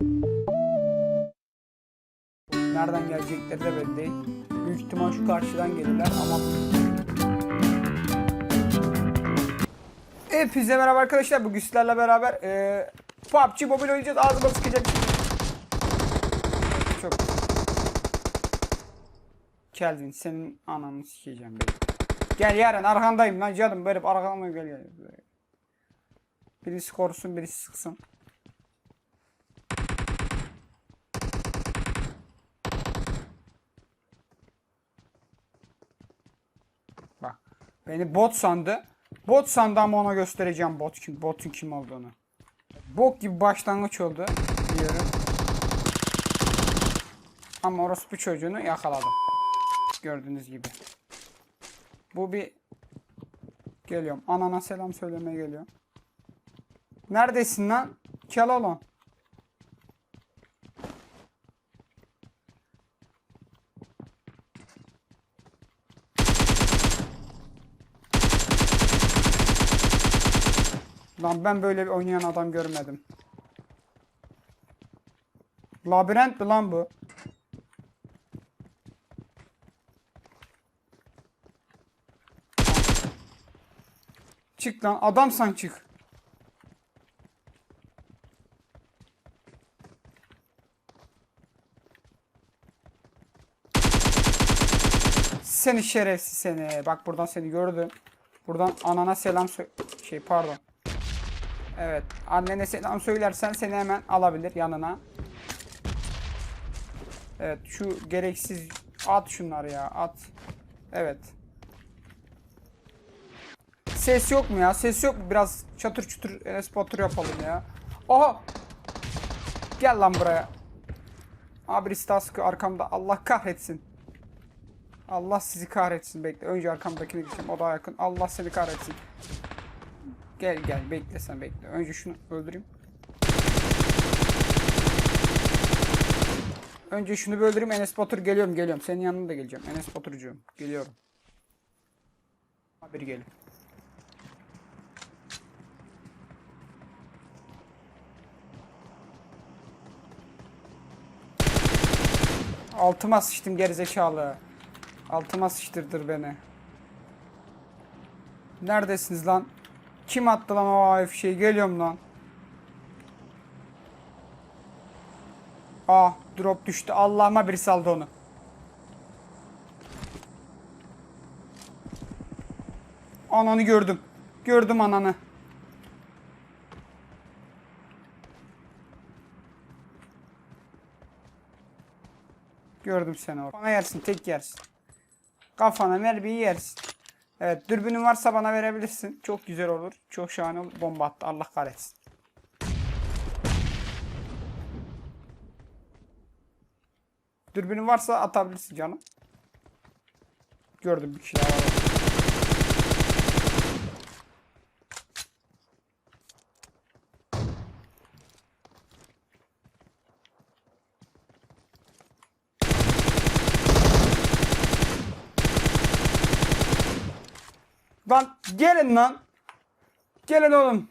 Nereden gelecekleri de belli değil. Büyük ihtimal şu karşıdan gelirler ama... Hepinize merhaba arkadaşlar. Bugün sizlerle beraber eee PUBG Mobile oynayacağız. Ağzıma sıkacak. Çok. Kelvin senin ananı sikeceğim. Gel yarın arkandayım lan canım böyle arkama gel gel. Birisi korusun birisi sıksın. Bak beni bot sandı. Bot sandı ama ona göstereceğim bot kim, botun kim olduğunu. Bok gibi başlangıç oldu diyorum. Ama orospu çocuğunu yakaladım. Gördüğünüz gibi. Bu bir geliyorum. Anana selam söylemeye geliyorum. Neredesin lan? Kelalon. Lan ben böyle bir oynayan adam görmedim. Labirent mi lan bu? Çık lan adamsan çık. Seni şerefsiz seni. Bak buradan seni gördüm. Buradan anana selam şey pardon. Evet. Annene selam söylersen seni hemen alabilir yanına. Evet şu gereksiz at şunları ya at. Evet. Ses yok mu ya? Ses yok mu? Biraz çatır çutur Enes yapalım ya. Aha! Gel lan buraya. Abi Staskı arkamda. Allah kahretsin. Allah sizi kahretsin. Bekle. Önce arkamdakini gideceğim. O daha yakın. Allah seni kahretsin. Gel gel. Bekle sen bekle. Önce şunu öldüreyim. Önce şunu bir öldüreyim. Enes Batur geliyorum geliyorum. Senin yanına da geleceğim. Enes Baturcuğum. Geliyorum. Haberi gelin. Altıma sıçtım gerizekalı. Altıma sıçtırdır beni. Neredesiniz lan? Kim attı lan o AF şeyi? Geliyorum lan. Ah drop düştü. Allah'ıma bir saldı onu. Ananı gördüm. Gördüm ananı. Gördüm seni orada. Bana yersin tek yersin. Kafana mermiyi yersin. Evet dürbünün varsa bana verebilirsin. Çok güzel olur. Çok şahane. Bomba attı. Allah kahretsin. Dürbünün varsa atabilirsin canım. Gördüm bir kişi daha var. Lan gelin lan. Gelin oğlum.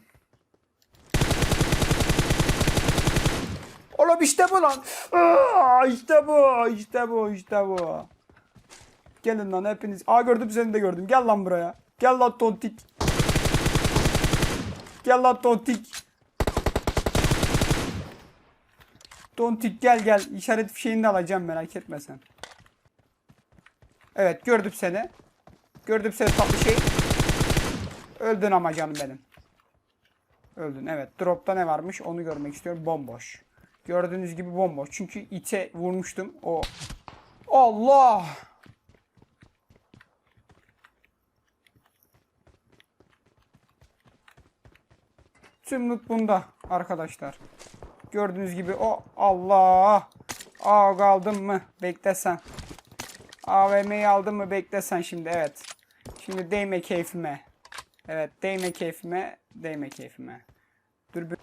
Oğlum işte bu lan. Aa, işte bu. işte bu. işte bu. Gelin lan hepiniz. Aa gördüm seni de gördüm. Gel lan buraya. Gel lan tontik. Gel lan tontik. Tontik gel gel. İşaret fişeğini de alacağım merak etme sen. Evet gördüm seni. Gördüm seni tatlı şey. Öldün ama canım benim. Öldün evet. Dropta ne varmış onu görmek istiyorum. Bomboş. Gördüğünüz gibi bomboş. Çünkü ite vurmuştum. O. Allah. Tüm loot bunda arkadaşlar. Gördüğünüz gibi o Allah. Aa kaldım mı? Beklesen. AVM'yi aldın mı? Beklesen şimdi evet. Şimdi değme keyfime. Evet değme keyfime. Değme keyfime. Dur bir...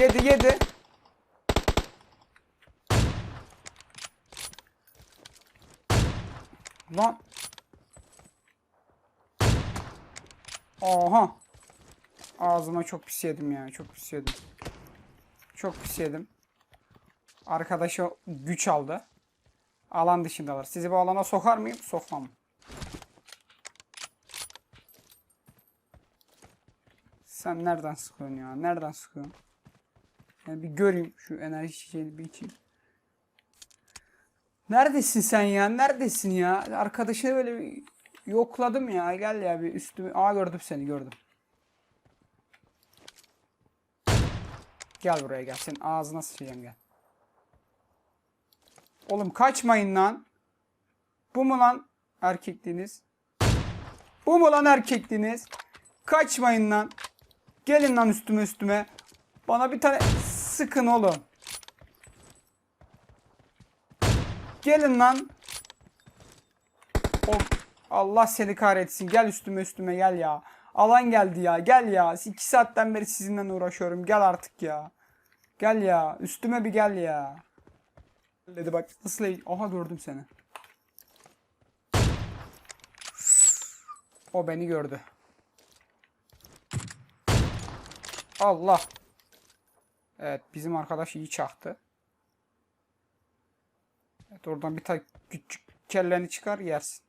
Yedi yedi. Lan. Oha. Ağzıma çok pis yedim ya. Çok pis yedim. Çok pis yedim. Arkadaşı güç aldı. Alan dışındalar. Sizi bu alana sokar mıyım? Sokmam. Sen nereden sıkıyorsun ya? Nereden sıkıyorsun? Yani bir göreyim şu enerji içeceğini bir içeyim. Neredesin sen ya? Neredesin ya? Arkadaşını böyle bir yokladım ya. Gel ya bir üstüme. Aa gördüm seni gördüm. Gel buraya gel. Senin ağzına sıçacağım gel. Oğlum kaçmayın lan. Bu mu lan erkekliğiniz? Bu mu lan erkekliğiniz? Kaçmayın lan. Gelin lan üstüme üstüme. Bana bir tane sıkın oğlum. Gelin lan. O Allah seni kahretsin. Gel üstüme üstüme gel ya. Alan geldi ya. Gel ya. İki saatten beri sizinle uğraşıyorum. Gel artık ya. Gel ya. Üstüme bir gel ya. Dedi bak nasıl eğ- Aha gördüm seni. O beni gördü. Allah. Evet bizim arkadaş iyi çaktı. Evet oradan bir tane küçük kelleni çıkar yersin.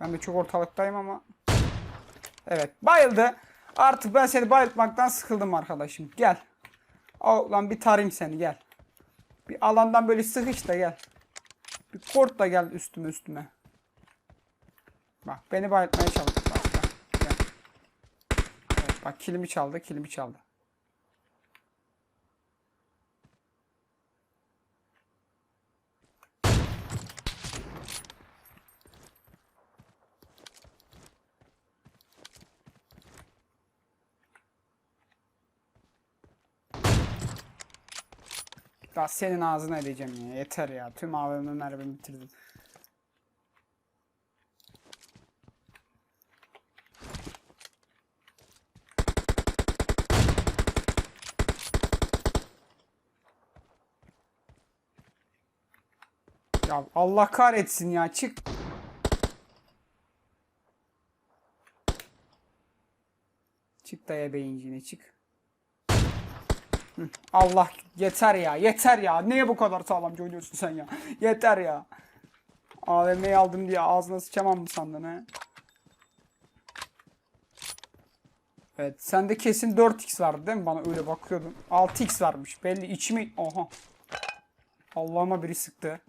Ben de çok ortalıktayım ama. Evet bayıldı. Artık ben seni bayıltmaktan sıkıldım arkadaşım. Gel. Al bir tarayayım seni gel. Alandan böyle sıkış da gel. Bir kort da gel üstüme üstüme. Bak beni bayıltmaya çalış. Bak, bak. Evet, bak kilimi çaldı kilimi çaldı. Ya senin ağzına edeceğim ya. Yeter ya. Tüm AVM mermimi bitirdim. Ya Allah kahretsin ya. Çık. Çık daya beyincine çık. Allah yeter ya yeter ya. Neye bu kadar sağlamca oynuyorsun sen ya? Yeter ya. AVM'yi aldım diye ağzına sıçamam mı sandın he? Evet sende kesin 4x vardı değil mi? Bana öyle bakıyordun. 6x varmış. Belli içimi... Oha. Allah'ıma biri sıktı.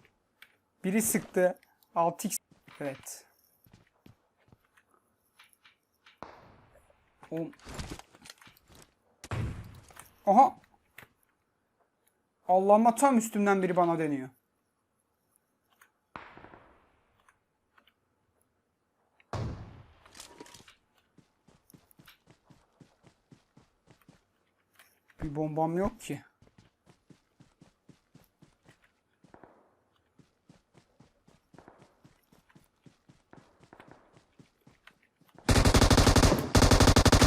Biri sıktı. 6x. Evet. Aha. Allah'ıma tam üstümden biri bana deniyor. Bir bombam yok ki.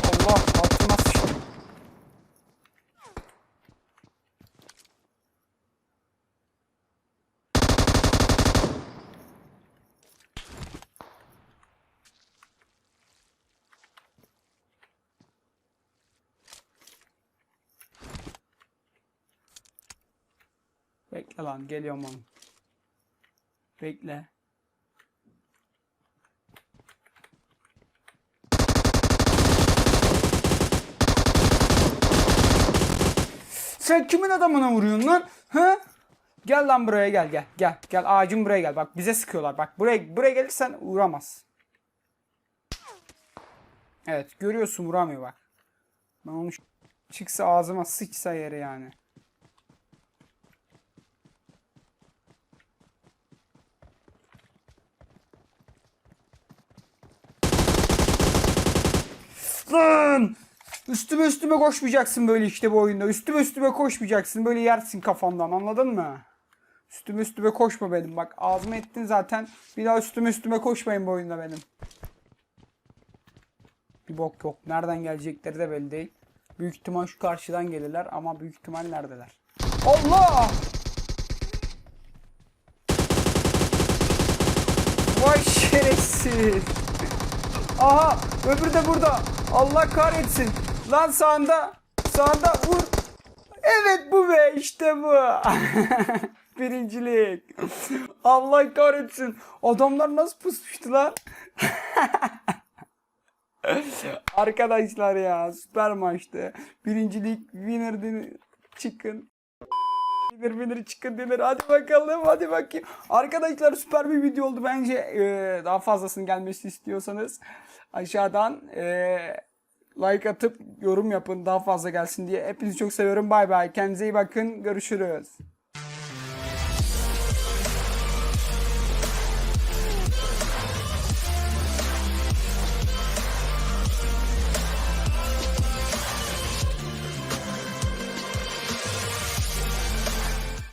Allah altıma sıçtım. Bekle lan geliyorum oğlum. Bekle. Sen kimin adamına vuruyorsun lan? Ha? Gel lan buraya gel gel gel. Gel ağacın buraya gel. Bak bize sıkıyorlar. Bak buraya buraya gelirsen uğramaz. Evet görüyorsun vuramıyor bak. Ben onu çıksa ağzıma sıçsa yere yani. Lan! Üstüme üstüme koşmayacaksın böyle işte bu oyunda. Üstüme üstüme koşmayacaksın. Böyle yersin kafandan anladın mı? Üstüme üstüme koşma benim. Bak ağzıma ettin zaten. Bir daha üstüme üstüme koşmayın bu oyunda benim. Bir bok yok. Nereden gelecekleri de belli değil. Büyük ihtimal şu karşıdan gelirler ama büyük ihtimal neredeler? Allah! Vay şerefsiz. Aha öbürü de burada. Allah kahretsin. Lan sağında. Sağında vur. Evet bu be işte bu. Birincilik. Allah kahretsin. Adamlar nasıl pusmuştu lan? Arkadaşlar ya süper maçtı. Birincilik winner dinner Winner winner chicken dinner. Hadi bakalım hadi bakayım. Arkadaşlar süper bir video oldu bence. Ee, daha fazlasının gelmesi istiyorsanız aşağıdan ee, like atıp yorum yapın daha fazla gelsin diye. Hepinizi çok seviyorum. Bay bay. Kendinize iyi bakın. Görüşürüz.